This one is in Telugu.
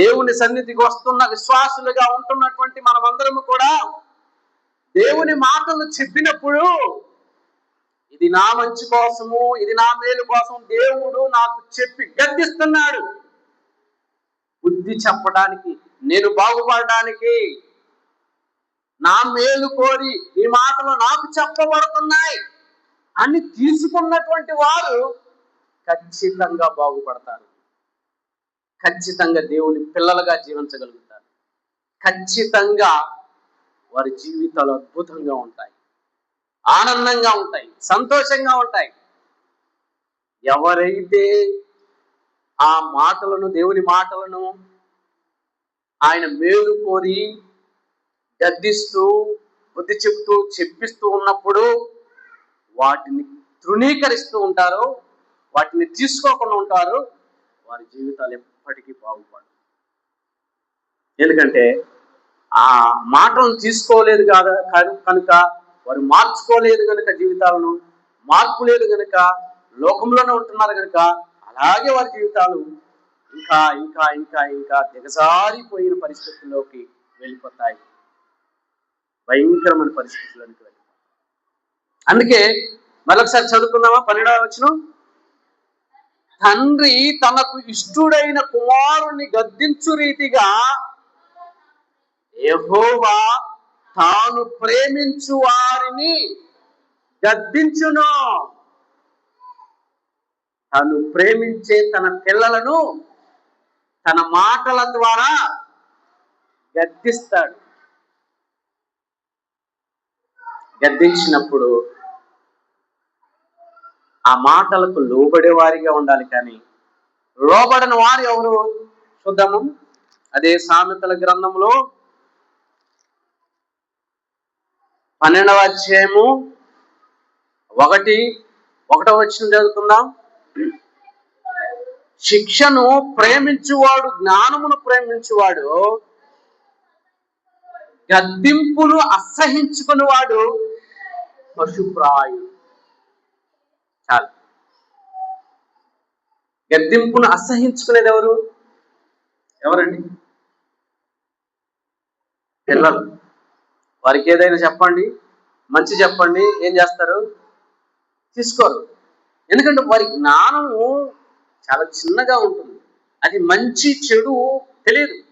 దేవుని సన్నిధికి వస్తున్న విశ్వాసులుగా ఉంటున్నటువంటి మనమందరము కూడా దేవుని మాటలు చెప్పినప్పుడు ఇది నా మంచి కోసము ఇది నా మేలు కోసం దేవుడు నాకు చెప్పి గద్దిస్తున్నాడు. బుద్ధి చెప్పడానికి నేను బాగుపడడానికి నా మేలు కోరి ఈ మాటలు నాకు చెప్పబడుతున్నాయి అని తీసుకున్నటువంటి వారు ఖచ్చితంగా బాగుపడతారు. ఖచ్చితంగా దేవుని పిల్లలుగా జీవించగలుగుతారు. ఖచ్చితంగా వారి జీవితాలు అద్భుతంగా ఉంటాయి. ఆనందంగా ఉంటాయి. సంతోషంగా ఉంటాయి. ఎవరైతే ఆ మాటలను దేవుని మాటలను ఆయన మేలు కోరి గద్దిస్తూ బుద్ధి చెబుతూ చెప్పిస్తూ ఉన్నప్పుడు వాటిని తృణీకరిస్తూ ఉంటారు వాటిని తీసుకోకుండా ఉంటారు వారి జీవితాలు ఎప్పటికీ బాగుపడవు. ఎందుకంటే ఆ మాటలను తీసుకోలేదు కాదు కనుక వారు మార్చుకోలేదు కనుక జీవితాలను మార్పు లేదు కనుక లోకంలోనే ఉంటున్నారు కనుక అలాగే వారి జీవితాలు ఇంకా ఇంకా ఇంకా ఇంకా దిగజారిపోయిన పరిస్థితుల్లోకి వెళ్ళిపోతాయి. భయంకరమైన పరిస్థితుల్లోకి వెళ్ళిపోతాయి. అందుకే మరొకసారి చదువుకుందామా? పన్నెండవ వచ్చిన తండ్రి తనకు ఇష్టుడైన కుమారుని గద్దించు రీతిగా ఎహోవా తాను ప్రేమించు వారిని గద్దించును. తను ప్రేమించే తన పిల్లలను తన మాటల ద్వారా గద్దిస్తాడు. గద్దించినప్పుడు ఆ మాటలకు లోబడే వారిగా ఉండాలి కానీ లోబడిన వారు ఎవరు? చూద్దాము. అదే సామెతల గ్రంథంలో పన్నెండవ అధ్యాయము ఒకటి ఒకటో వచ్చిన చదువుకుందాం. శిక్షను ప్రేమించువాడు జ్ఞానమును ప్రేమించువాడు గద్దింపును అసహించుకునేవాడు పశుప్రాయుడు చాలు గద్దింపును అసహించుకునేది ఎవరు? ఎవరండి? పిల్లలు. వారికి ఏదైనా చెప్పండి. మంచి చెప్పండి. ఏం చేస్తారు? తీసుకోరు. ఎందుకంటే వారి జ్ఞానము చాలా చిన్నగా ఉంటుంది. అది మంచి చెడు తెలియదు.